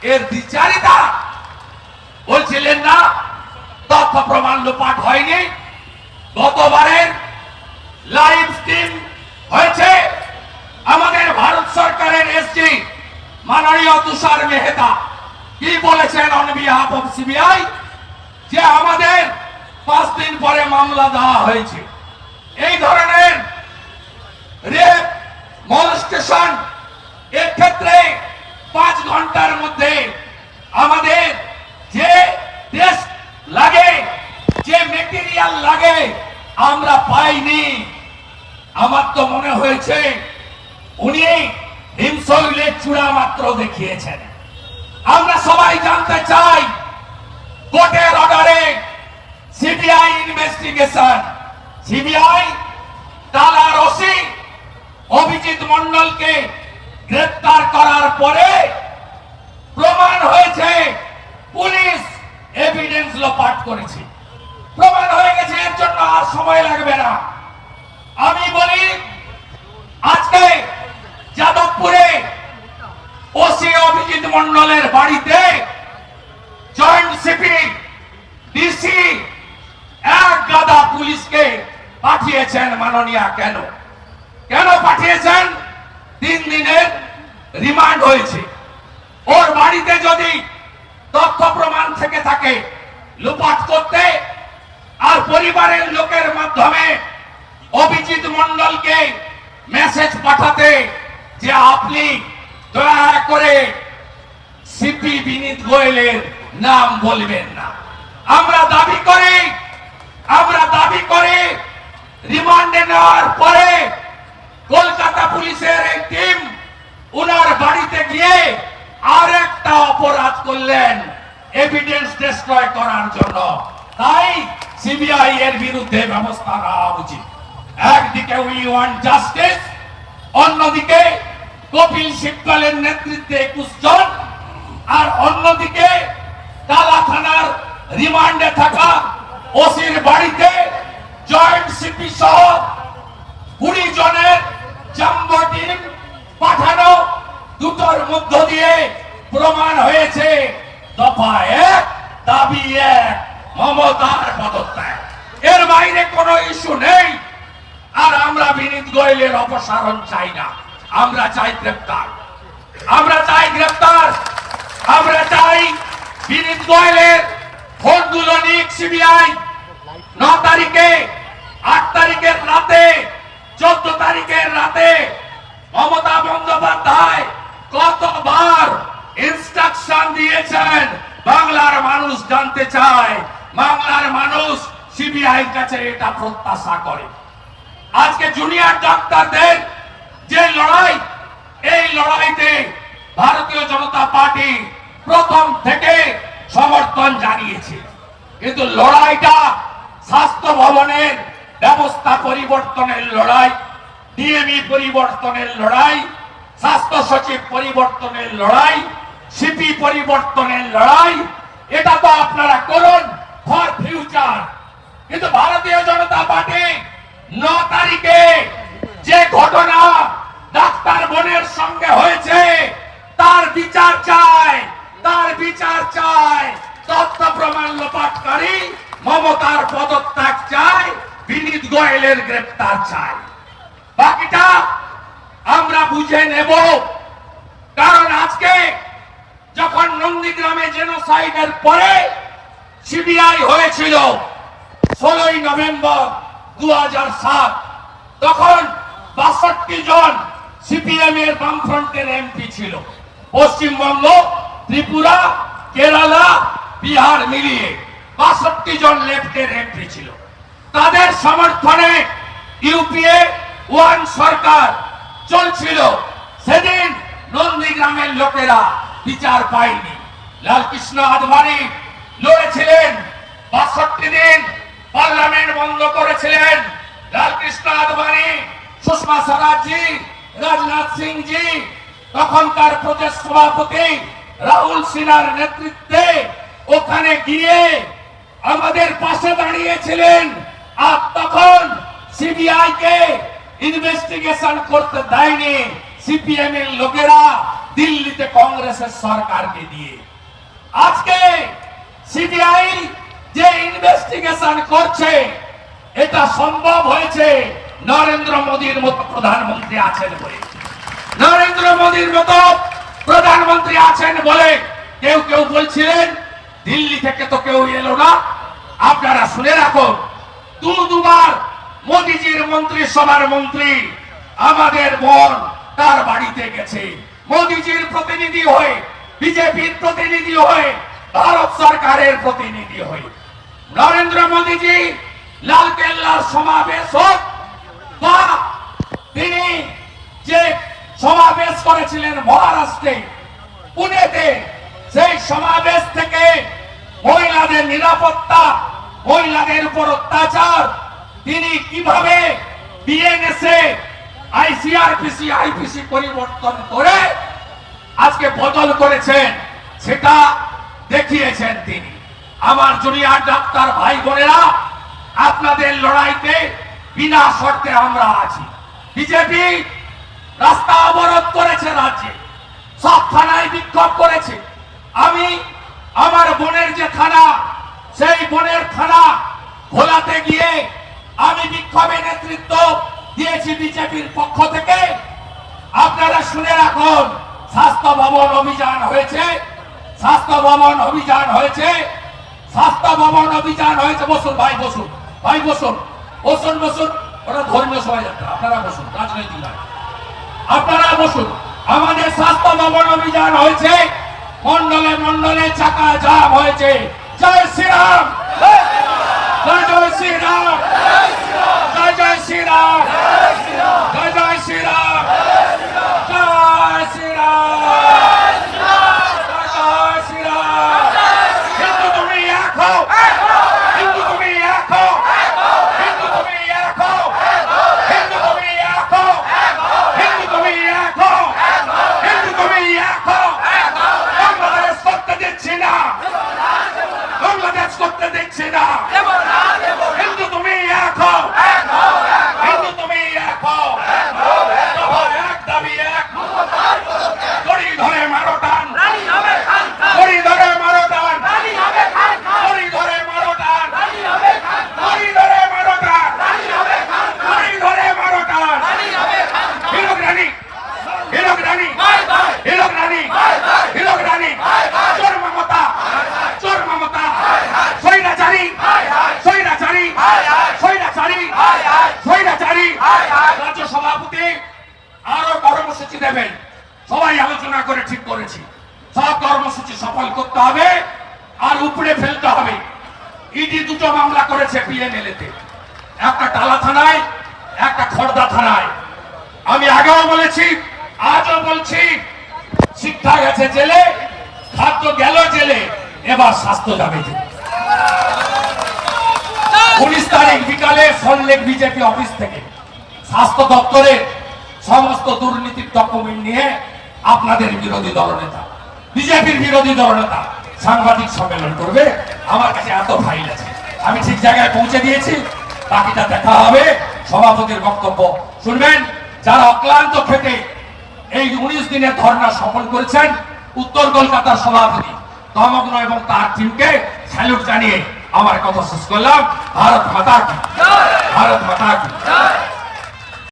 পুলিশের দ্বিচারিতা বলছিলেন না, তথ্য প্রমাণ লোপাট হয়নি। গতবারের লাইভ স্ট্রিম হয়েছে আমাদের ভারত সরকারের এসজি মাননীয় তুষার মেহতা। কি বলেছেন অন বিহাফ অফ সিবিআই যে আমাদের পাঁচ দিন পরে মামলা দেওয়া হয়েছে। এই ধরনের রেপ, মলস্টেশন এর ক্ষেত্রে পাঁচ ঘণ্টার মধ্যে আমাদের যে টেস্ট লাগে, যে মেটেরিয়াল লাগে, আমরা পাইনি। আমার তো মনে হয়েছে, উনি হিমশৈলের চূড়া মাত্র দেখিয়েছেন। আমরা সবাই জানতে চাই, কোর্টের অর্ডারে সিবিআই ইনভেস্টিগেশন সিবিআই তালার ওসি অভিজিৎ মন্ডলকে গ্রেফতার করার পরে প্রমাণ হয়েছে, পুলিশ এভিডেন্স লোপাট করেছে। প্রমাণ হয়ে গেছে, এর জন্য আর সময় লাগবে না। আমি বলি, আজকে যাদবপুরে ওসি অভিজিৎ মন্ডলের বাড়িতে জয়েন্ট সিপি ডিসি এক গাদা পুলিশকে পাঠিয়েছেন মাননীয়া কেন? কেন পাঠিয়েছেন? তিন দিনের রিমান্ড হয়েছে। ওর বাড়িতে যদি তথ্য প্রমাণ থেকে থাকে লুপাট করতে, আর পরিবারের লোকের মাধ্যমে অভিজিৎ মন্ডলকে মেসেজ পাঠাতে, যে আপনি দয়া করে সিপি বিনীত গোয়েলের নাম বলবেন না। আমরা দাবি করি, আমরা দাবি করি রিমান্ডে নেওয়ার পরে কলকাতা পুলিশের এই টিম উনার বাড়িতে গিয়ে আর একটা অপরাধ করলেন এভিডেন্স ডিস্ট্রয় করার জন্য। তাই সিবিআই এর বিরুদ্ধে ব্যবস্থা নেওয়া উচিত। একদিকে উই ওয়ান জাস্টিস অন্যদিকে কপিল সিব্বালের নেতৃত্বে একুশ জন আর অন্যদিকে কালা থানার রিমান্ডে থাকা ওসির বাড়িতে জয়েন্ট সিপি সহ কুড়ি জনের জাম্বো টিম পাঠানো দুটোর মধ্য দিয়ে প্রমাণ হয়েছে, দফা এক, দাবি এক, মমতার পদত্যাগ। এর বাইরে কোনো ইস্যু নেই। আর আমরা বিনীত গোয়েলের অপসারণ চাই না। আমরা চাই গ্রেপ্তার। আমরা চাই গ্রেপ্তার। আমরা চাই বিনীত গোয়েলের ফোনগুলো নিক সিবিআই। ন তারিখে, আট তারিখের রাতে, চোদ্দ তারিখের রাতে মমতা বন্দ্যোপাধ্যায় কতবার ইনস্ট্রাকশন দিয়েছেন? বাংলার মানুষ জানতে চায়, বাংলার মানুষ সিবিআই কাছে এটা প্রত্যাশা করে। আজকে জুনিয়র ডাক্তারদের যে লড়াই, এই লড়াইতে ভারতীয় জনতা পার্টি প্রথম থেকে সমর্থন জানিয়েছে। কিন্তু লড়াইটা স্বাস্থ্য ভবনের ব্যবস্থা পরিবর্তনের লড়াই ডিএমই পরিবর্তনের লড়াই স্বাস্থ্য সচিব পরিবর্তনের লড়াই, সিপি পরিবর্তনের লড়াই, এটা তো আপনারা করুন ফর ফিউচার। কিন্তু ভারতীয় জনতা পার্টি ন তারিখে যে ঘটনা ডাক্তার বোনের সঙ্গে হয়েছে, তার বিচার চায়, তার বিচার চায়। তথ্য প্রমাণ লোপাটকারী মমতার পদত্যাগ চায়, বিনীত গোয়েলের গ্রেপ্তার চায়। বাকিটা আমরা বুঝে নেব। কারণ আজকে যখন নন্দীগ্রামে জেনোসাইডের পরে সিবিআই হয়েছিল ষোলোই নভেম্বর দু তখন বাষট্টি জন সিপিএম এর বামফ্রন্টের এমপি ছিল। পশ্চিমবঙ্গ, ত্রিপুরা, কেরালা, বিহার মিলিয়ে বাষট্টি জন লেফটের এমপি ছিল। তাদের সমর্থনে ইউপিএ, ওয়ান সরকার চলছিল। সেদিন নন্দীগ্রামের লোকেরা বিচার পায়নি। লালকৃষ্ণ আদবানি লড়েছিলেন। বাষট্টি দিন পার্লামেন্ট বন্ধ করেছিলেন। লালকৃষ্ণ আদবানি, সুষমা স্বরাজজি, রাজনাথ সিং জি তখনকার প্রদেশ সভাপতি রাহুল সিনহার নেতৃত্বে ওখানে গিয়ে আমাদের পাশে দাঁড়িয়েছিলেন। আর তখন সিবিআই কে ইনভেস্টিগেশন করতে দেয়নি সিপিএম এর লোকেরা দিল্লিতে কংগ্রেসের সরকারকে দিয়ে। আজকে সিবিআই যে ইনভেস্টিগেশন করছে, এটা সম্ভব হয়েছে নরেন্দ্র মোদীর মতো প্রধানমন্ত্রী আছেন বলে। নরেন্দ্র মোদীর মতো প্রধানমন্ত্রী আছেন বলে কেউ কেউ বলছিলেন, দিল্লি থেকে তো কেউ এলো না। আপনারা শুনে রাখুন দু দুবার মোদীজির মন্ত্রী, সভার মন্ত্রী, আমাদের বোন তার বাড়িতে গেছে। মোদীজির প্রতিনিধি হয়ে, বিজেপির প্রতিনিধি হয়ে, ভারত সরকারের প্রতিনিধি হয়ে। নরেন্দ্র মোদীজি লাল কেল্লার সমাবেশ হোক বা তিনি যে সমাবেশ করেছিলেন মহারাষ্ট্রে, পুনেতে, সেই সমাবেশ থেকে মহিলাদের নিরাপত্তা, মহিলাদের উপর অত্যাচার তিনি কীভাবে বিএনএসএ আইসিআরপিসি আইপিসি পরিবর্তন করে আজকে বদল করেছেন, সেটা দেখিয়েছেন তিনি। আমার জুনিয়র ডাক্তার ভাই বোনেরা, আপনাদের লড়াইতে বিনা শর্তে আমরা আছি। বিজেপি রাস্তা অবরোধ করেছে রাজ্যে, সব থানায় বিক্ষোভ করেছে। আমি আমার বোনের যে থানা, সেই বোনের থানা ভোলাতে গিয়ে আমি বিক্ষোভে নেতৃত্ব দিয়েছি বিজেপির পক্ষ থেকে। আপনারা শুনে রাখুন, স্বাস্থ্য ভবন অভিযান হয়েছে। স্বাস্থ্য ভবন অভিযান হয়েছে। স্বাস্থ্য ভবন অভিযান হয়েছে। বসুন, ভাই বসুন ভাই, বসুন বসুন বসুন। ওটা ধর্মীয় শোভাযাত্রা আপনারা বসুন, রাজনৈতিক আপনারা বসুন, আমাদের স্বাস্থ্য ভবন অভিযান হয়েছে। মন্ডলে মন্ডলে চাকা জাম হয়েছে। জয় শ্রীরাম! জয় জয় শ্রীরাম কর্মসূচি দেবেন। সবাই আলোচনা করে ঠিক করেছি। সব কর্মসূচি সফল করতে হবে আর উপরে ফেলতে হবে। ইডি দুটো মামলা করেছে পিএমএলএ তে একটা টালা থানায় একটা খড়দা থানায়। আমি আগেও বলেছি আজও বলছি শিক্ষা গেছে জেলে খাদ্য গেল জেলে এবার স্বাস্থ্য যাবে উনিশ তারিখ বিকালে সল্লেক বিজেপি অফিস থেকে স্বাস্থ্য দপ্তরের সমস্ত দুর্নীতির ডকুমেন্ট নিয়ে আপনাদের বিরোধী দলনেতা বিজেপির বিরোধী দলনেতা সাংবাদিক সম্মেলন করবে। আমার কাছে এত ফাইল আছে। আমি ঠিক জায়গায় পৌঁছে দিয়েছি। বাকিটা দেখা হবে। সভাপতির বক্তব্য শুনবেন। যারা অক্লান্ত খেতে এই উনিশ দিনের ধর্ণা সফল করেছেন, উত্তর কলকাতার সভাপতি তমগ্ন এবং তার টিমকে স্যালুট জানিয়ে আমার কথা শেষ করলাম। ভারত মাতা কি? ভারত মাতা কি?